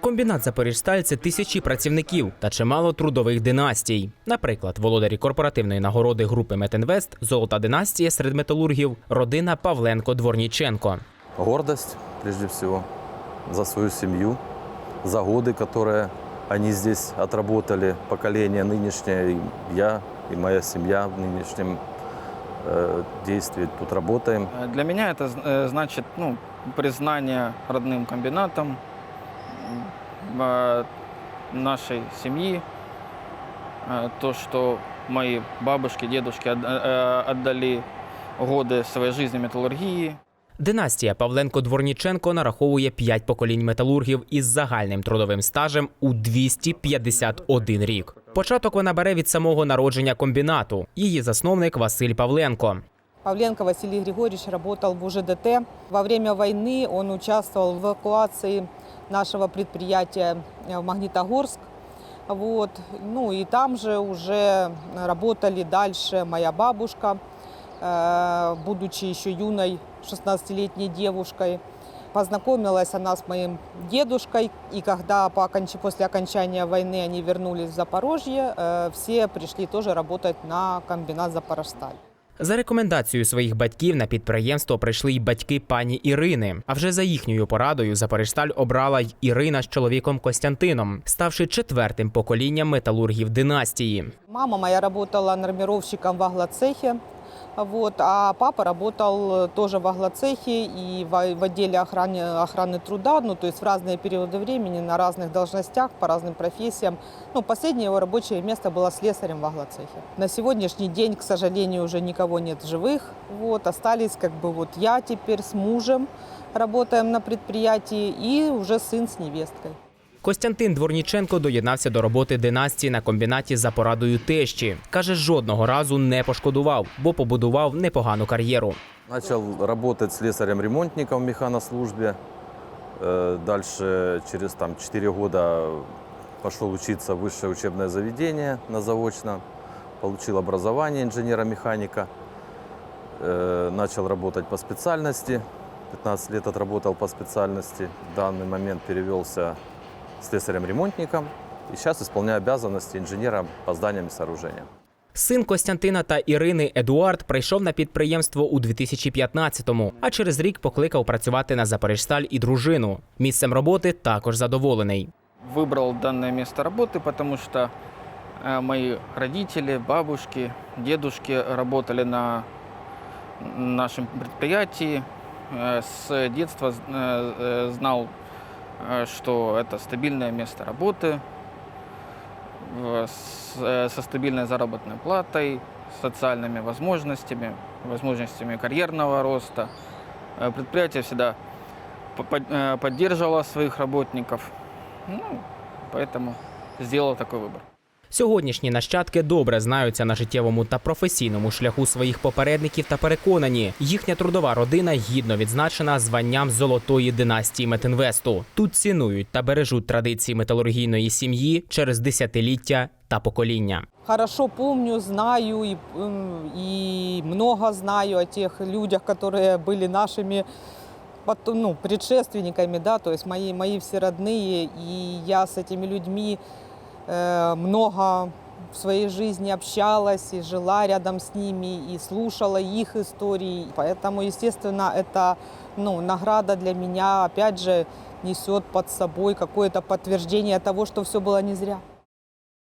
Комбінат Запоріжсталь це тисячі працівників та чимало трудових династій. Наприклад, володарі корпоративної нагороди групи Метинвест Золота династія серед металургів родина Павленко Дворніченко. гордость, прежде всего, за свою семью, за годы, которые они здесь отработали, поколение нынешнее, и я и моя семья в нынешнем э, действии тут работаем. Э, Для меня это э, значит ну, признание родным комбинатом м, э, нашей семьи, э, то, что мои бабушки, дедушки от- э, отдали годы своей жизни металлургии. Династія Павленко Дворніченко нараховує 5 поколінь металургів із загальним трудовим стажем у 251 рік. Початок вона бере від самого народження комбінату. Її засновник Василь Павленко. Павленко Василий Григорьевич работал в УЖДТ. Во время войны он участвовал в эвакуации нашего предприятия э, в Магнитогорск. Вот. Ну и там же уже работали дальше моя бабушка, э, будучи еще юной 16-летней девушкой. Познакомилась она с моим дедушкой, и когда по оконч... после окончания войны они вернулись в Запорожье, э, все пришли тоже работать на комбинат «Запорожсталь». За рекомендацією своїх батьків на підприємство прийшли й батьки пані Ірини. А вже за їхньою порадою Запоріжсталь обрала й Ірина з чоловіком Костянтином, ставши четвертим поколінням металургів династії. Мама моя працювала нормировщиком в аглоцехе, вот, а папа работал э, тоже в аглоцехе и в, в отделе охраны, охраны труда, ну, то есть в разные периоды времени, на разных должностях, по разным профессиям. Ну, последнее его рабочее место было слесарем в аглоцехе. На сегодняшний день, к сожалению, уже никого нет живых, вот, остались как бы вот я теперь с мужем, работаем на предприятии, и уже сын с невесткой. Костянтин Дворніченко доєднався до роботи династії на комбінаті за порадою тещі. Каже, жодного разу не пошкодував, бо побудував непогану кар'єру. Начал работать слесарем-ремонтником в механослужбе. Э, Дальше, через там, 4 года, пошел учиться в высшее учебное заведение на заочно. Получил образование инженера-механика. Э, Начал работать по специальности. 15 лет отработал по специальности. В данный момент перевелся слесарем-ремонтником. И сейчас исполняю обязанности инженера по зданиям и сооружениям. Син Костянтина та Ірини Едуард прийшов на підприємство у 2015-му, а через рік покликав працювати на Запоріжсталь і дружину. Місцем роботи також задоволений. Выбрал данное место работы, потому что э, мои родители, бабушки, дедушки работали на нашем предприятии. Э, С детства з- э, э, знал, э, что это стабильное место работы э, э, со стабильной заработной платой, социальными возможностями, возможностями карьерного роста. Э, Предприятие всегда по- под- э, поддерживало своих работников. Ну, поэтому сделал такой выбор. Сьогоднішні нащадки добре знаються на життєвому та професійному шляху своїх попередників та переконані, їхня трудова родина гідно відзначена званням золотої династії Метинвесту. Тут цінують та бережуть традиції металургійної сім'ї через десятиліття та покоління. Хорошо помню, знаю и, м, и много знаю о тех людях, которые были нашими потом, ну, предшественниками, да, то есть мои, мои все родные, и я с этими людьми э, много в своей жизни общалась и жила рядом с ними, и слушала их истории. Поэтому, естественно, это ну, награда для меня, опять же, несет под собой какое-то подтверждение того, что все было не зря.